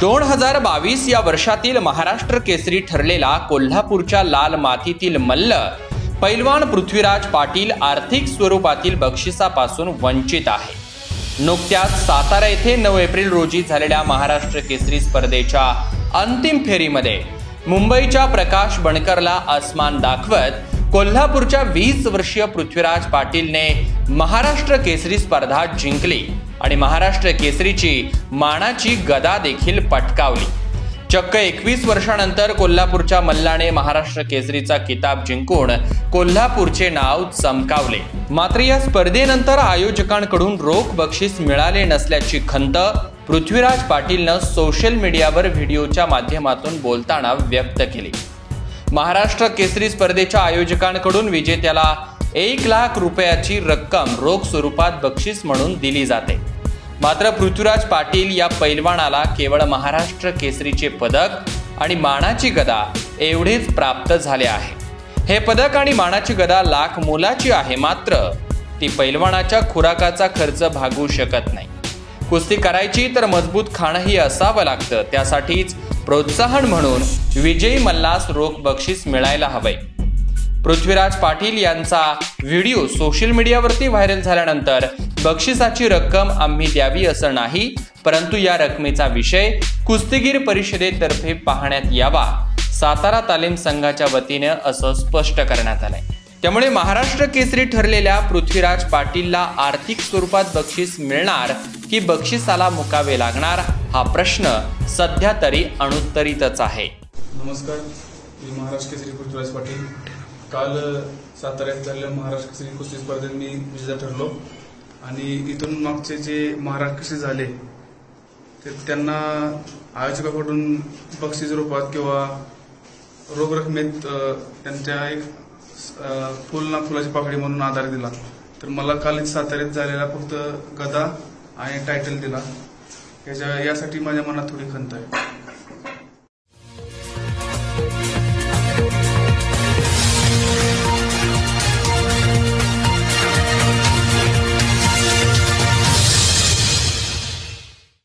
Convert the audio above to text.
दोन हजार बावीस या वर्षातील महाराष्ट्र केसरी ठरलेला कोल्हापूरच्या लाल मातीतील मल्ल पैलवान पृथ्वीराज पाटील आर्थिक स्वरूपातील बक्षिसापासून वंचित आहे. नुकत्याच सातारा येथे नऊ एप्रिल रोजी झालेल्या महाराष्ट्र केसरी स्पर्धेच्या अंतिम फेरीमध्ये मुंबईच्या प्रकाश बणकरला आसमान दाखवत कोल्हापूरच्या वीस वर्षीय पृथ्वीराज पाटीलने महाराष्ट्र केसरी स्पर्धा जिंकली. आणि महाराष्ट्र केसरीची मानाची गदा देखील पटकावली. चक्क एकवीस वर्षानंतर कोल्हापूरच्या मल्लाने महाराष्ट्र केसरीचा किताब जिंकून कोल्हापूरचे नाव चमकावले. मात्र या स्पर्धेनंतर आयोजकांकडून रोख बक्षीस मिळाले नसल्याची खंत पृथ्वीराज पाटीलनं सोशल मीडियावर व्हिडिओच्या माध्यमातून बोलताना व्यक्त केली. महाराष्ट्र केसरी स्पर्धेच्या आयोजकांकडून विजेत्याला एक लाख रुपयाची रक्कम रोख स्वरूपात बक्षीस म्हणून दिली जाते. मात्र पृथ्वीराज पाटील या पैलवानाला केवळ महाराष्ट्र केसरीचे पदक आणि मानाची गदा एवढेच प्राप्त झाले आहे. हे पदक आणि मानाची गदा लाख मोलाची आहे मात्र ती पैलवानाच्या खुराकाचा खर्च भागवू शकत नाही. कुस्ती करायची तर मजबूत खाणंही असावं लागतं त्यासाठीच प्रोत्साहन म्हणून विजयी मल्लास रोख बक्षीस मिळायला हवंय. पृथ्वीराज पाटील यांचा व्हिडिओ सोशल मीडियावरती व्हायरल झाल्यानंतर बक्षिसाची रक्कम आम्ही द्यावी असं नाही परंतु या रकमेचा विषय कुस्तीगीर परिषदेतर्फे पाहण्यात यावा सातारा तालीम संघाच्या वतीने असं स्पष्ट करण्यात आलंय. त्यामुळे महाराष्ट्र केसरी ठरलेल्या पृथ्वीराज पाटीलला आर्थिक स्वरूपात बक्षीस मिळणार की बक्षिसाला मुकावे लागणार हा प्रश्न सध्या तरी अनुत्तरितच आहे. नमस्कार मी महाराष्ट्र केसरी पृथ्वीराज पाटील. काल साताऱ्यात झालेल्या महाराष्ट्र केसरी कुस्ती स्पर्धेत मी विजेता ठरलो. आणि इथून मागचे जे महाराष्ट्र झाले ते त्यांना आयोजकाकडून बक्षीस रूपात किंवा रोख रकमेत त्यांच्या एक फुल ना फुलाची पाकडी म्हणून आधार दिला. तर मला कालच साताऱ्यात झालेला फक्त गदा आणि टायटल दिला. याच्या यासाठी माझ्या मनात थोडी खंत आहे.